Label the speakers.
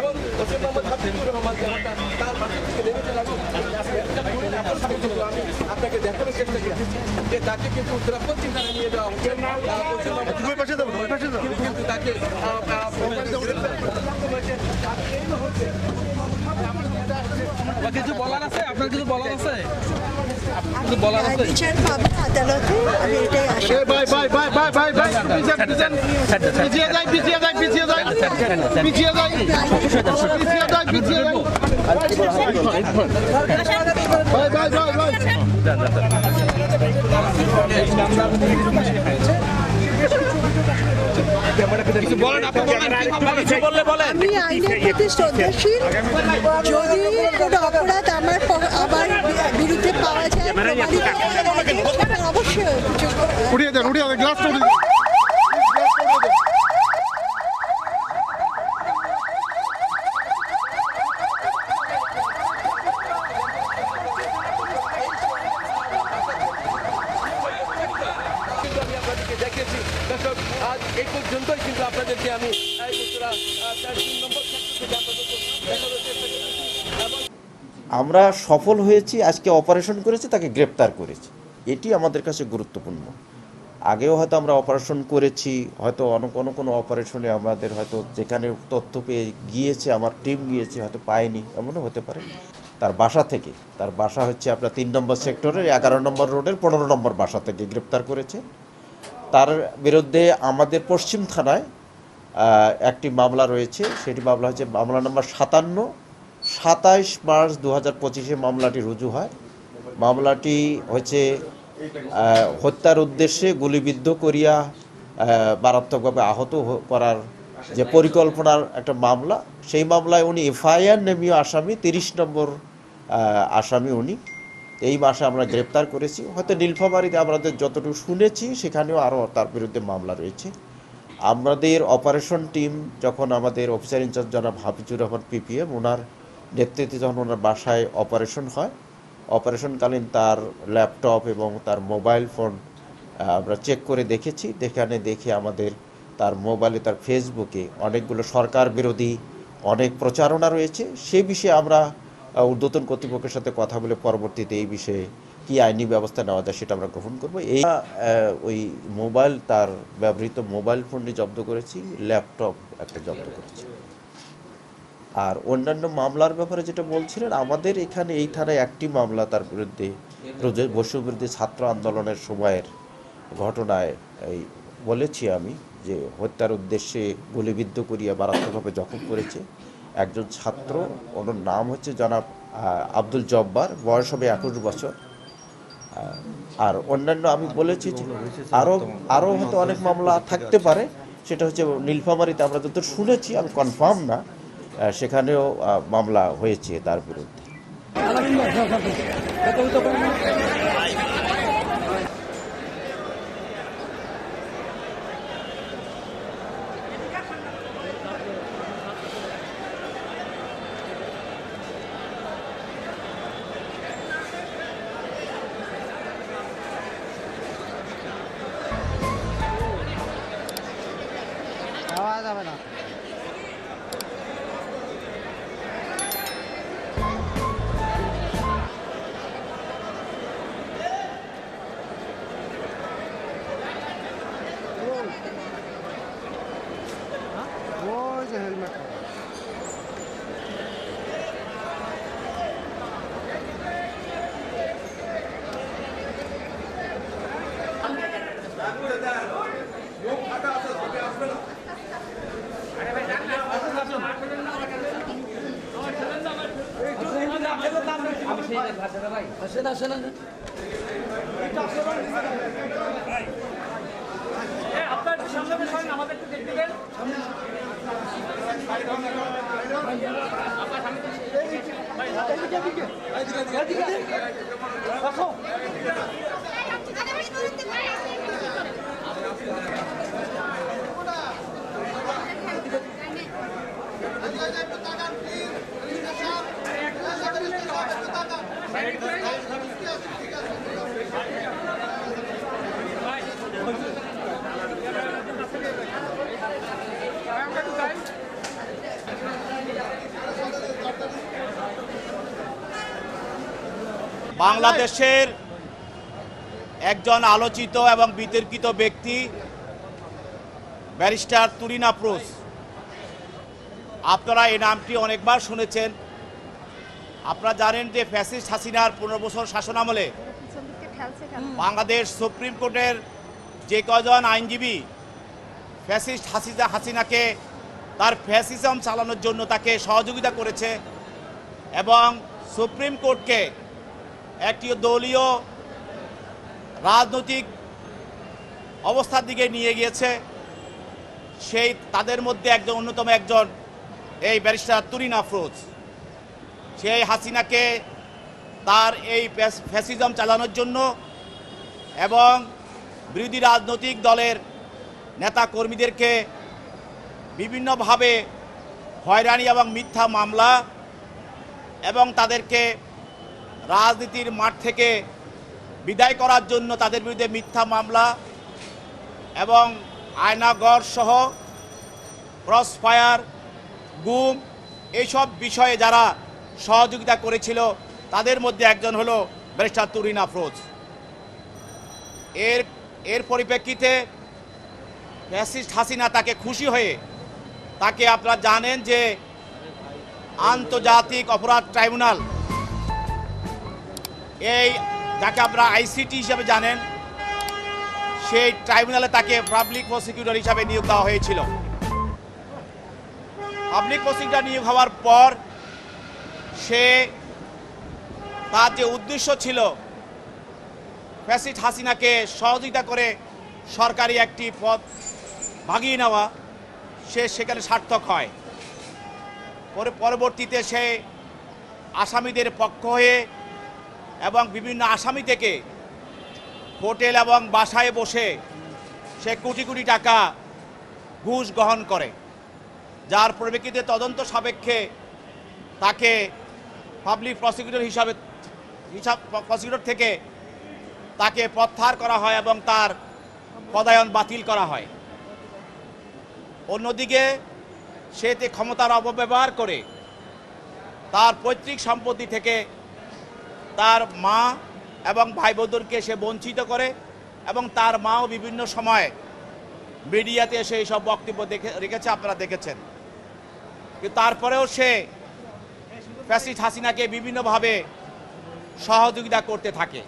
Speaker 1: এবং হোসেন মোহাম্মদ হাফিজুর রহমান যেমনটা তার বাসা থেকে নেমেছেন এবং আমি আপনাকে দেখানোর চেষ্টা করছি যে তাকে কিন্তু উত্তরা পশ্চিম থানায় নিয়ে যাওয়া হচ্ছে কিন্তু তাকে
Speaker 2: কিছু বলার আছে? আপনার কিছু বলার আছে? কিছু বলার আছে?
Speaker 3: বিচার পাবে আদালতে আমি এটাই আশা
Speaker 4: ভাই ভাই ভাই ভাই ভাই ভাই পিছিয়ে যাই পিছিয়ে যাই পিছিয়ে যাই। পিছিয়ে যাই। পিছিয়ে যাই পিছিয়ে যাই।
Speaker 3: আমি আইনের প্রতি শ্রদ্ধাশীল। যদি কোনো অপরাধ আমার বি- বিরুদ্ধে পাওয়া যায় প্রমাণিত হয়, অবশ্যই অভিযোগ করা-
Speaker 4: উড়িয়ে দেন উড়িয়ে দেন গ্লাসটা উড়িয়ে দেন
Speaker 1: দেখেছি আজ এই পর্যন্তই কিন্তু আপনাদেরকে আমি এই উত্তরা আহ, তার তিন নম্বর ক্ষেত্র থেকে আপাতত দেখানোর চেষ্টা করেছি এবং
Speaker 5: আমরা সফল হয়েছি, আজকে অপারেশন করেছি, তাকে গ্রেপ্তার করেছি। এটি আমাদের কাছে গুরুত্বপূর্ণ। আগেও হয়তো আমরা অপারেশন করেছি, হয়তো অন্য কোনো কোনো অপারেশনে আমাদের হয়তো যেখানে তথ্য পেয়ে গিয়েছে, আমার টিম গিয়েছে, হয়তো পায়নি, এমনও হতে পারে। তার বাসা থেকে, তার বাসা হচ্ছে আপনার তিন নম্বর সেক্টরের এগারো নম্বর রোডের পনেরো নম্বর বাসা থেকে গ্রেপ্তার করেছে। তার বিরুদ্ধে আমাদের পশ্চিম থানায় একটি মামলা রয়েছে, সেটি মামলা হচ্ছে মামলা নম্বর সাতান্ন সাতাইশ মার্চ দু হাজার পঁচিশে মামলাটি রুজু হয়। মামলাটি আহ, হত্যার উদ্দেশ্যে গুলিবিদ্ধ করিয়া মারাত্মকভাবে আহত করার যে পরিকল্পনার একটা মামলা সেই মামলায় উনি এফআইআর নেমীয় আসামি তিরিশ নম্বর আসামি উনি। এই মাসে আমরা গ্রেপ্তার করেছি। হয়তো নীলফামারীতে আমাদের যতটুকু শুনেছি সেখানেও আরও তার বিরুদ্ধে মামলা রয়েছে। আমাদের অপারেশন টিম যখন আমাদের অফিসার ইনচার্জ জনাব হাফিজুর রহমান পিপিএম ওনার নেতৃত্বে যখন ওনার বাসায় অপারেশন হয় অপারেশনকালীন তার ল্যাপটপ এবং তার মোবাইল ফোন আমরা চেক করে দেখেছি। দেখানে দেখে আমাদের তার মোবাইলে তার ফেসবুকে অনেকগুলো সরকার বিরোধী অনেক প্রচারণা রয়েছে। সে বিষয়ে আমরা ঊর্ধ্বতন কর্তৃপক্ষের সাথে কথা বলে পরবর্তীতে এই বিষয়ে কি আইনি ব্যবস্থা নেওয়া যায় সেটা আমরা গ্রহণ করব। এই ওই মোবাইল তার ব্যবহৃত মোবাইল ফোনটি জব্দ করেছি ল্যাপটপ একটা জব্দ করেছি। আর অন্যান্য মামলার ব্যাপারে যেটা বলছিলেন, আমাদের এখানে এই থানায় একটি মামলা তার বিরুদ্ধে বৈশ্যবিরোধী ছাত্র আন্দোলনের সময়ের ঘটনায় এই বলেছি আমি যে হত্যার উদ্দেশ্যে গুলিবিদ্ধ করিয়া মারাত্মকভাবে জখম করেছে একজন ছাত্র। ওনার নাম হচ্ছে জনাব আব্দুল জব্বার, বয়স হবে একুশ বছর। আর অন্যান্য আমি বলেছি যে আরও আরও হয়তো অনেক মামলা থাকতে পারে। সেটা হচ্ছে নীলফামারিতে আমরা যত শুনেছি, আমি কনফার্ম না। সেখানেও মামলা হয়েছে তার বিরুদ্ধে।
Speaker 6: আসেন আসেন আমাদের বাংলাদেশের একজন আলোচিত এবং বিতর্কিত ব্যক্তি ব্যারিস্টার তুরিনা প্রোস। আপনারা এই নামটি অনেকবার শুনেছেন। আপনারা জানেন যে ফ্যাসিস্ট হাসিনার পনেরো বছর শাসনামলে বাংলাদেশ সুপ্রিম কোর্টের যে কজন আইনজীবী ফ্যাসিস্ট হাসিনা হাসিনাকে তার ফ্যাসিজম চালানোর জন্য তাকে সহযোগিতা করেছে এবং সুপ্রিম কোর্টকে একটি দলীয় রাজনৈতিক অবস্থার দিকে নিয়ে গিয়েছে। সেই তাদের মধ্যে একজন অন্যতম একজন, এই ব্যারিস্টার তুরিন আফরোজ। সেই হাসিনাকে তার এই ফ্যাসিজম চালানোর জন্য এবং বিরোধী রাজনৈতিক দলের নেতা কর্মীদেরকে বিভিন্নভাবে হয়রানি এবং মিথ্যা মামলা এবং তাদেরকে রাজনীতির মাঠ থেকে বিদায় করার জন্য তাদের বিরুদ্ধে মিথ্যা মামলা এবং আয়নাগর সহ ক্রস ফায়ার গুম, এইসব বিষয়ে যারা সহযোগিতা করেছিল। তাদের মধ্যে একজন হলো ব্যারিস্টার তুরিন আফরোজ এর এর পরিপ্রেক্ষিতে ফ্যাসিস্ট হাসিনা তাকে খুশি হয়ে তাকে আপনারা জানেন যে আন্তর্জাতিক অপরাধ ট্রাইব্যুনাল, এই যাকে আপনারা আইসিটি হিসাবে জানেন, সেই ট্রাইব্যুনালে তাকে পাবলিক প্রসিকিউটর হিসাবে নিয়োগ দেওয়া হয়েছিল। পাবলিক প্রসিকিউটর নিয়োগ হওয়ার পর সে তার যে উদ্দেশ্য ছিল ফ্যাসিস্ট হাসিনাকে সহযোগিতা করে সরকারি একটি পদ ভাগিয়ে নেওয়া, সে সেখানে সার্থক হয়। পরে পরবর্তীতে সে আসামিদের পক্ষ হয়ে এবং বিভিন্ন আসামি থেকে হোটেল এবং বাসায় বসে সে কোটি কোটি টাকা ঘুষ গ্রহণ করে। যার পরিপ্রেক্ষিতে তদন্ত সাপেক্ষে তাকে পাবলিক প্রসিকিউটর হিসাবে, হিসাব প্রসিকিউটর থেকে তাকে প্রত্যাহার করা হয় এবং তার পদায়ন বাতিল করা হয়। অন্যদিকে সে তে ক্ষমতার অপব্যবহার করে তার পৈতৃক সম্পত্তি থেকে তার মা এবং ভাই বোনদেরকে সে বঞ্চিত করে এবং তার মাও বিভিন্ন সময় মিডিয়াতে এসে এইসব বক্তব্য দেখে, রেখেছে, আপনারা দেখেছেন। তারপরেও সে ফ্যাসিস্ট হাসিনাকে বিভিন্নভাবে সহযোগিতা করতে থাকে।